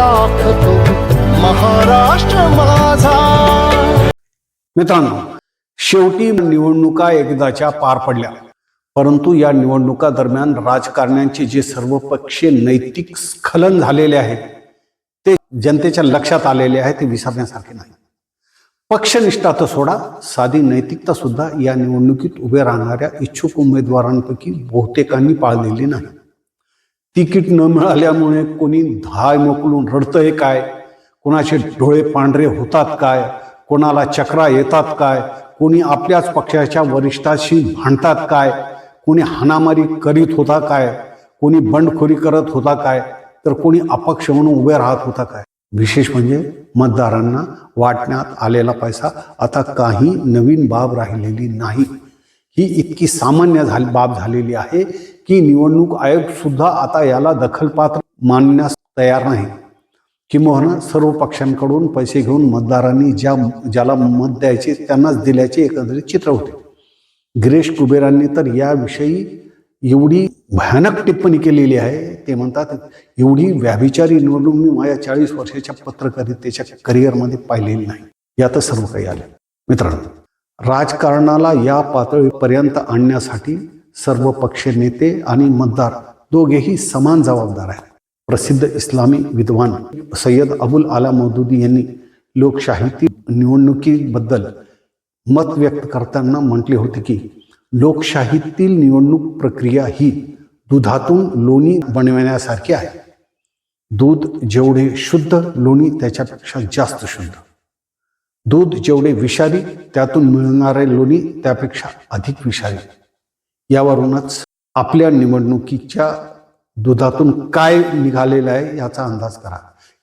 राखतो महाराष्ट्र माझा. मित्रांनो शेवटी निवडणुका एकदाच्या पार पडल्या. परंतु या निवडणुका दरम्यान राजकारण्यांचे जे सर्व पक्षीय नैतिक स्खलन झालेले आहे ते जनतेच्या लक्षात आलेले आहे ते विसरण्यासारखे नाही. पक्षनिष्ठा तर सोडा साधी नैतिकता सुद्धा या निवडणुकीत उभे राहणाऱ्या इच्छुक उमेदवारांपैकी बहुतेकांनी पाळलेली नाही. तिकीट न मिळाल्यामुळे कोणी धाय मोकलून रडतंय काय? कोणाचे डोळे पांढरे होतात काय? कोणाला चक्रा येतात काय? कोणी आपल्याच पक्षाच्या वरिष्ठाशी भांडतात काय? कोणी हाणामारी करीत होता काय? कोणी बंडखोरी करत होता काय? तर कोणी अपक्ष म्हणून उभे राहत होता काय? विशेष म्हणजे मतदारांना वाटण्यात आलेला पैसा आता काही नवीन बाब राहिलेली नाही. ही इतकी सामान्य झाली बाब झालेली आहे की निवडणूक आयोग सुद्धा आता याला दखलपात्र मानण्यास तयार नाही. किंबहुना सर्व पक्षांकडून पैसे घेऊन मतदारांनी ज्या ज्याला मत द्यायचे त्यांनाच दिल्याचे एकंदरीत चित्र होते. गिरीश कुबेरांनी तर याविषयी एवढी भयानक टिप्पणी केलेली आहे ते म्हणतात एवढी व्याभिचारी निवडणूक मी माझ्या चाळीस वर्षाच्या पत्रकारितेच्या करिअरमध्ये पाहिलेली नाही. यात सर्व काही आले. मित्रांनो राजकारणाला या पातळीपर्यंत आणण्यासाठी सर्व पक्ष नेते आणि मतदार दोघेही समान जबाबदार आहेत. प्रसिद्ध इस्लामी विद्वान सय्यद अबुल आला मौदुदी यांनी लोकशाहीतील निवडणुकीबद्दल मत व्यक्त करताना म्हटले होते की लोकशाहीतील निवडणूक प्रक्रिया ही दुधातून लोणी बनवण्यासारखी आहे. दूध जेवढे शुद्ध लोणी त्याच्यापेक्षा जास्त शुद्ध. दूध जेवढे विषारी त्यातून मिळणारे लोणी त्यापेक्षा अधिक विषारी. यावरूनच आपल्या निवडणुकीच्या दुधातून काय निघालेलं आहे याचा अंदाज करा.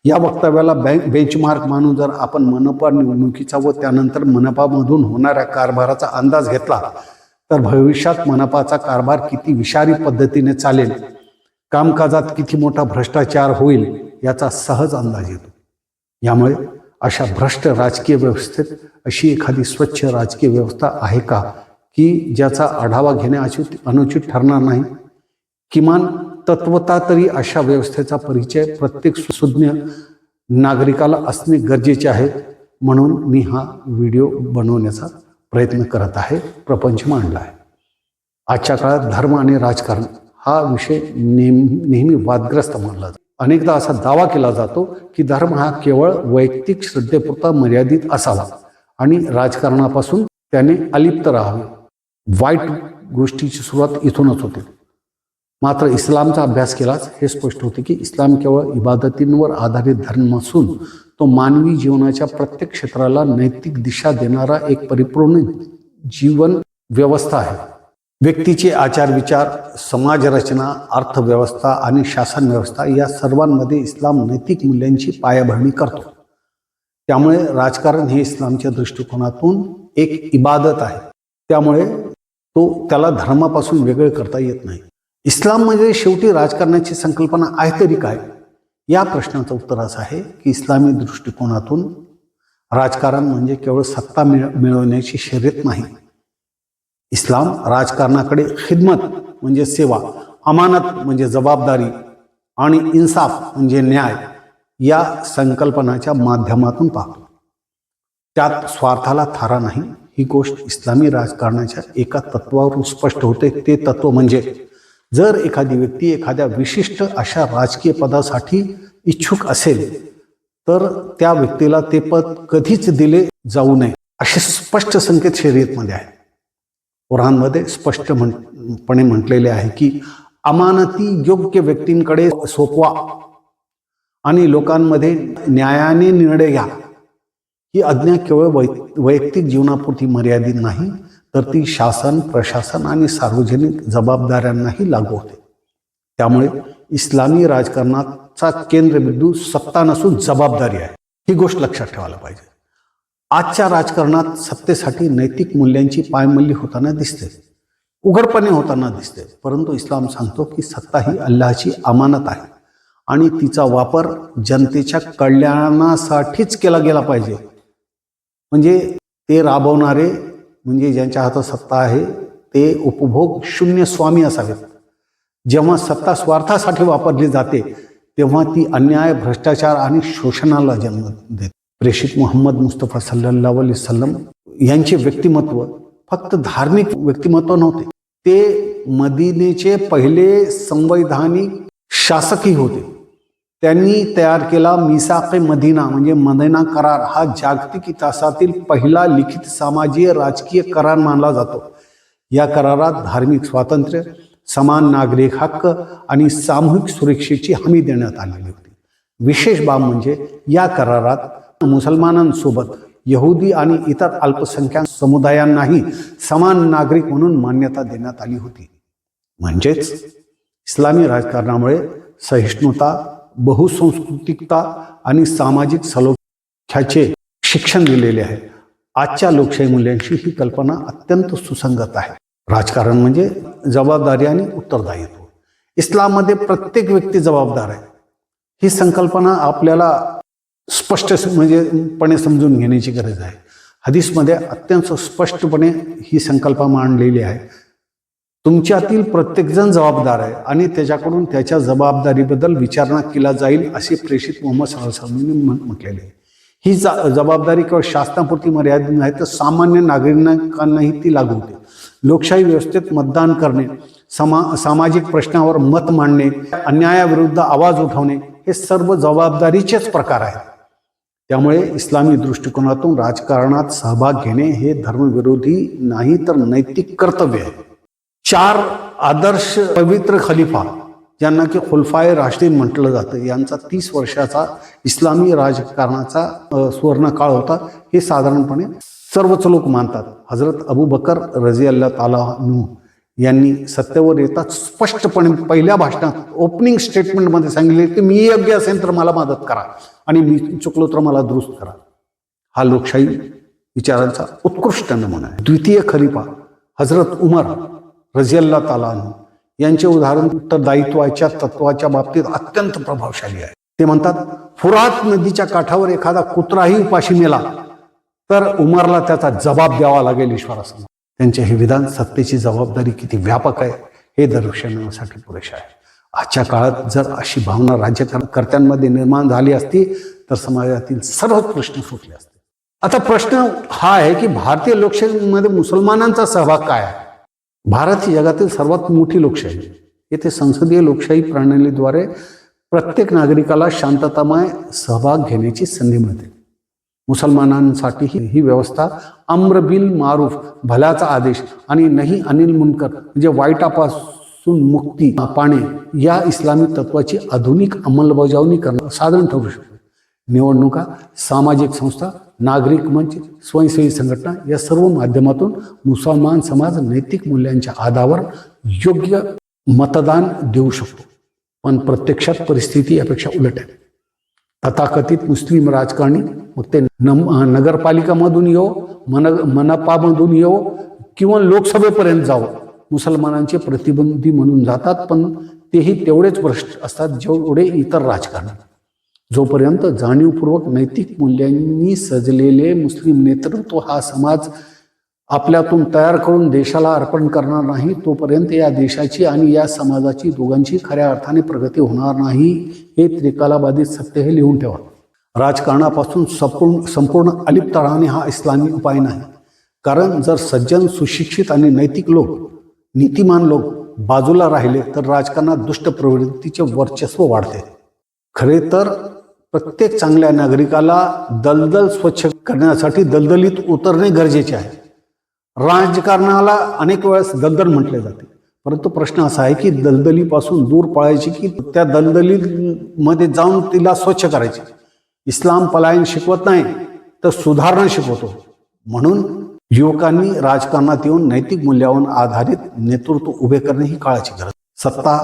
या वक्तव्याला बँक बेंचमार्क मानून जर आपण मनपा निवडणुकीचा व त्यानंतर मनपामधून होणाऱ्या कारभाराचा अंदाज घेतला तर भविष्यात मनपाचा कारभार किती विषारी पद्धतीने चालेल कामकाजात किती मोठा भ्रष्टाचार होईल याचा सहज अंदाज येतो. यामुळे अशा भ्रष्ट राजकीय व्यवस्थेत अशी एखादी स्वच्छ राजकीय व्यवस्था आहे का? की ज्याचा आढावा घेणे अनुचित अनुचित ठरणार नाही. किमान तत्वता तरी अशा व्यवस्थेचा परिचय प्रत्येक सुज्ञ नागरिकाला असणे गरजेचे आहे. म्हणून मी हा व्हिडिओ बनवण्याचा प्रयत्न करत आहे. प्रपंच मांडला आहे आजच्या काळात धर्म आणि राजकारण हा विषय नेहमी नेहमी वादग्रस्त मानला जातो. अनेकदा असा दावा केला जातो की धर्म हा केवळ वैयक्तिक श्रद्धेपुरता मर्यादित असावा आणि राजकारणापासून त्याने अलिप्त राहावे. वाईट गोष्टीची सुरुवात इथूनच होते. मात्र इस्लामचा अभ्यास केलाच हे स्पष्ट होते की इस्लाम केवळ इबादतींवर आधारित धर्म नसून तो मानवी जीवनाच्या प्रत्येक क्षेत्राला नैतिक दिशा देणारा एक परिपूर्ण जीवन व्यवस्था आहे. व्यक्तीचे आचार विचार समाजरचना अर्थव्यवस्था आणि शासन व्यवस्था या सर्वांमध्ये इस्लाम नैतिक मूल्यांची पायाभरणी करतो. त्यामुळे राजकारण हे इस्लामच्या दृष्टिकोनातून एक इबादत आहे. त्यामुळे तो त्याला धर्मापासून वेगळे करता येत नाही. इस्लाम म्हणजे शेवटी राजकारणाची संकल्पना आहे तरी काय? या प्रश्नाचं उत्तर असं आहे की इस्लामी दृष्टिकोनातून राजकारण म्हणजे केवळ सत्ता मिळ मिळवण्याची शर्यत नाही. इस्लाम राजकारणाकडे खिदमत म्हणजे सेवा अमानत म्हणजे जबाबदारी आणि इन्साफ म्हणजे न्याय या संकल्पनाच्या माध्यमातून पाहतो. त्यात स्वार्थाला थारा नाही ही गोष्ट इस्लामी राजकारणाच्या एका तत्वावरून स्पष्ट होते. ते तत्व म्हणजे जर एखादी व्यक्ती एखाद्या विशिष्ट अशा राजकीय पदासाठी इच्छुक असेल तर त्या व्यक्तीला ते पद कधीच दिले जाऊ नये असे स्पष्ट संकेत शर्यतमध्ये आहेत. कुराणमध्ये स्पष्ट पणे म्हटलेले आहे की अमानती योग्य व्यक्तींकडे सोपवा आणि लोकांमध्ये न्यायाने निर्णय घ्या. ही आज्ञा केवळ वै वैयक्तिक जीवनापुरती मर्यादित नाही तर ती शासन प्रशासन आणि सार्वजनिक जबाबदाऱ्यांनाही लागू होते. त्यामुळे इस्लामी राजकारणाचा केंद्रबिंदू सत्ता नसून जबाबदारी आहे. ही गोष्ट लक्षात ठेवायला पाहिजे. आजच्या राजकारणात सत्तेसाठी नैतिक मूल्यांची पायमल्ली होताना दिसते. उघडपणे होताना दिसते. परंतु इस्लाम सांगतो की सत्ता ही अल्लाची अमानत आहे आणि तिचा वापर जनतेच्या कल्याणासाठीच केला गेला पाहिजे. म्हणजे ते राबवणारे म्हणजे ज्यांच्या हातात सत्ता आहे ते उपभोग शून्य स्वामी असावेत. जेव्हा सत्ता स्वार्थासाठी वापरली जाते तेव्हा ती अन्याय भ्रष्टाचार आणि शोषणाला जन्म देते. प्रेषित मोहम्मद मुस्तफा सल्लल्लाहु अलैहि सल्लम यांचे व्यक्तिमत्व फक्त धार्मिक व्यक्तिमत्व नव्हते. ते मदिनेचे पहिले संवैधानिक शासकही होते. त्यांनी तयार केला मिसाके मदिना म्हणजे मदिना करार. हा जागतिक इतिहासातील पहिला लिखित सामाजिक राजकीय करार मानला जातो. या करारात धार्मिक स्वातंत्र्य समान नागरिक हक्क आणि सामूहिक सुरक्षेची हमी देण्यात आलेली होती. विशेष बाब म्हणजे या करारात मुसलमानांसोबत यहुदी आणि इतर अल्पसंख्याक समुदायांनाही समान नागरिक म्हणून मान्यता देण्यात आली होती. म्हणजेच इस्लामी राजकारणामुळे सहिष्णुता बहुसंस्कृतिकता आणि सामाजिक सलोख्याचे शिक्षण दिलेले आहे. आजच्या लोकशाही मूल्यांशी ही कल्पना अत्यंत सुसंगत आहे. राजकारण म्हणजे जबाबदारी आणि उत्तरदायित्व. इस्लाममध्ये प्रत्येक व्यक्ती जबाबदार आहे. ही संकल्पना आपल्याला स्पष्ट म्हणजे पणे समजून घेण्याची गरज आहे. हदीसमध्ये अत्यंत स्पष्टपणे ही संकल्पना मांडलेली आहे. तुमच्यातील प्रत्येकजण जबाबदार आहे आणि त्याच्याकडून त्याच्या जबाबदारीबद्दल विचारणा केला जाईल असे प्रेषित मोहम्मद सल्लामी म्हटलेले आहे. ही जबाबदारी केवळ शासनापुरती मर्यादित नाही तर सामान्य नागरिकांनाही ती लागू होते. लोकशाही व्यवस्थेत मतदान करणे समा सामाजिक प्रश्नावर मत मांडणे अन्यायाविरुद्ध आवाज उठवणे हे सर्व जबाबदारीचेच प्रकार आहेत. त्यामुळे इस्लामी दृष्टिकोनातून राजकारणात सहभाग घेणे हे धर्मविरोधी नाही तर नैतिक कर्तव्य आहे. चार आदर्श पवित्र खलिफा ज्यांना की खुलफाय राष्ट्रीय म्हटलं जातं. यांचा तीस वर्षाचा इस्लामी राजकारणाचा अ, सुवर्ण काळ होता. हे साधारणपणे सर्वच लोक मानतात. हजरत अबू बकर रझी अल्लाह तालानू यांनी सत्तेवर येताच स्पष्टपणे पहिल्या भाषणात ओपनिंग स्टेटमेंटमध्ये सांगितले की मी योग्य असेल तर मला मदत करा आणि मी चुकलो तर मला दुरुस्त करा. हा लोकशाही विचारांचा उत्कृष्ट नमुना आहे. द्वितीय खलिफा हजरत उमर रजियल्ला तालान यांचे उदाहरण उत्तरदायित्वाच्या तत्वाच्या बाबतीत अत्यंत प्रभावशाली आहे. ते म्हणतात फुरात नदीच्या काठावर एखादा कुत्राही उपाशी मेला तर उमरला त्याचा जबाब द्यावा लागेल ईश्वरासमोर. त्यांचे हे विधान सत्तेची जबाबदारी किती व्यापक आहे हे दर्शवण्यासाठी पुरेशा आहे. आजच्या काळात जर अशी भावना राज्यकर्त्यांमध्ये निर्माण झाली असती तर समाजातील सर्वच प्रश्न सुटले असते. आता प्रश्न हा आहे की भारतीय लोकशाहीमध्ये मुसलमानांचा सहभाग काय आहे? भारत ही जगातील सर्वात मोठी लोकशाही. येथे संसदीय लोकशाही प्रणालीद्वारे प्रत्येक नागरिकाला शांततामय सहभाग घेण्याची संधी मिळते. मुसलमानांसाठी ही ही व्यवस्था अम्र बिल मारूफ भल्याचा आदेश आणि नाही अनिल मुनकर म्हणजे वाईटापासून मुक्ती पाणे या इस्लामी तत्वाची आधुनिक अंमलबजावणी करणं साधन ठरू शकते. निवडणुका सामाजिक संस्था नागरिक मंच स्वयंसेवी संघटना या सर्व माध्यमातून मुसलमान समाज नैतिक मूल्यांच्या आधारावर योग्य मतदान देऊ शकतो. पण प्रत्यक्षात परिस्थिती यापेक्षा उलट आहे. तथाकथित मुस्लिम राजकारणी मग ते नगरपालिकामधून येवो मन मनपामधून येवो किंवा लोकसभेपर्यंत जावं मुसलमानांचे प्रतिबंधी म्हणून जातात पण तेही तेवढेच भ्रष्ट असतात जेवढे इतर राजकारणी. जोपर्यंत जाणीवपूर्वक नैतिक मूल्यांनी सजलेले मुस्लिम नेतृत्व हा समाज आपल्यातून तयार करून देशाला अर्पण करणार नाही तोपर्यंत या देशाची आणि या समाजाची दोघांची खऱ्या अर्थाने प्रगती होणार नाही हे त्रिकालाबाधित सत्य हे लिहून ठेवा. राजकारणापासून संपूर्ण संपूर्ण अलिप्त राहणे हा इस्लामी उपाय नाही. कारण जर सज्जन सुशिक्षित आणि नैतिक लोक नीतिमान लोक बाजूला राहिले तर राजकारणात दुष्ट प्रवृत्तीचे वर्चस्व वाढते. खरे तर प्रत्येक चांगल्या नागरिकाला दलदल स्वच्छ करण्यासाठी दलदलीत उतरणे गरजेचे आहे. राजकारणाला अनेक वेळेस दलदल म्हटले जाते. परंतु प्रश्न असा आहे की दलदलीपासून दूर पळायची की त्या दलदलीमध्ये जाऊन तिला स्वच्छ करायची. इस्लाम पलायन शिकवत नाही तर सुधारणा शिकवतो. म्हणून युवकांनी राजकारणात येऊन नैतिक मूल्यावर आधारित नेतृत्व उभे करणे ही काळाची गरज सत्ता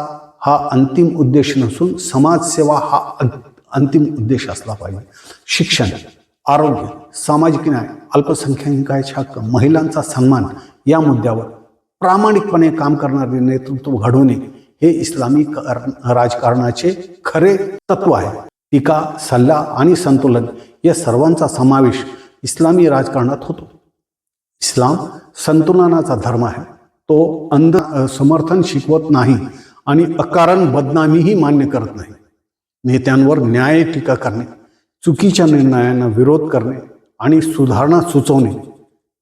हा अंतिम उद्देश नसून समाजसेवा हा अंतिम उद्देश असला पाहिजे. शिक्षण आरोग्य सामाजिक न्याय अल्पसंख्याकांचे हक्क महिलांचा सन्मान या मुद्द्यावर प्रामाणिकपणे काम करणारे नेतृत्व घडवणे हे इस्लामी राजकारणाचे खरे तत्व आहे. टीका सल्ला आणि संतुलन या सर्वांचा समावेश इस्लामी राजकारणात होतो. इस्लाम संतुलनाचा धर्म आहे. तो अंध समर्थन शिकवत नाही आणि अकारण बदनामीही मान्य करत नाही. नेत्यांवर न्याय टीका करणे चुकीच्या निर्णयांना विरोध करणे आणि सुधारणा सुचवणे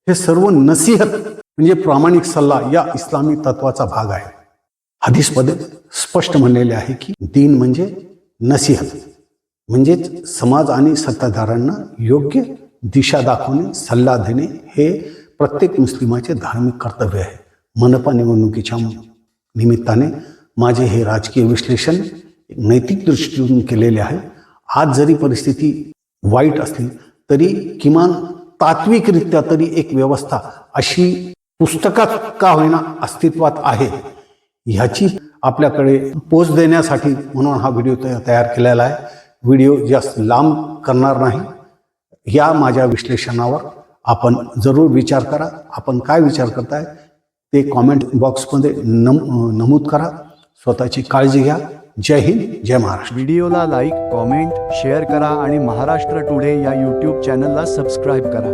हे सर्व नसीहत म्हणजे प्रामाणिक सल्ला या इस्लामी तत्वाचा भाग आहे. हदीसमध्ये स्पष्ट म्हणलेले आहे की दीन म्हणजे नसीहत म्हणजेच समाज आणि सत्ताधाऱ्यांना योग्य दिशा दाखवणे सल्ला देणे हे प्रत्येक मुस्लिमाचे धार्मिक कर्तव्य आहे. मनपा निवडणुकीच्या निमित्ताने माझे हे राजकीय विश्लेषण नैतिक दृष्टीतून केलेले आहे. आज जरी परिस्थिती वाईट असली तरी किमान तात्विकरित्या तरी एक व्यवस्था अशी पुस्तकात का होईना अस्तित्वात आहे. ह्याची आपल्याकडे पोच देण्यासाठी म्हणून हा व्हिडिओ तयार केलेला आहे. व्हिडिओ जास्त लांब करणार नाही. या माझ्या विश्लेषणावर आपण जरूर विचार करा. आपण काय विचार करताय ते कॉमेंट बॉक्समध्ये नम नमूद करा. स्वतःची काळजी घ्या. जय हिंद जय महाराष्ट्र. व्हिडिओला लाईक कॉमेंट शेअर करा आणि महाराष्ट्र टुडे या यूट्यूब चॅनलला सबस्क्राईब करा.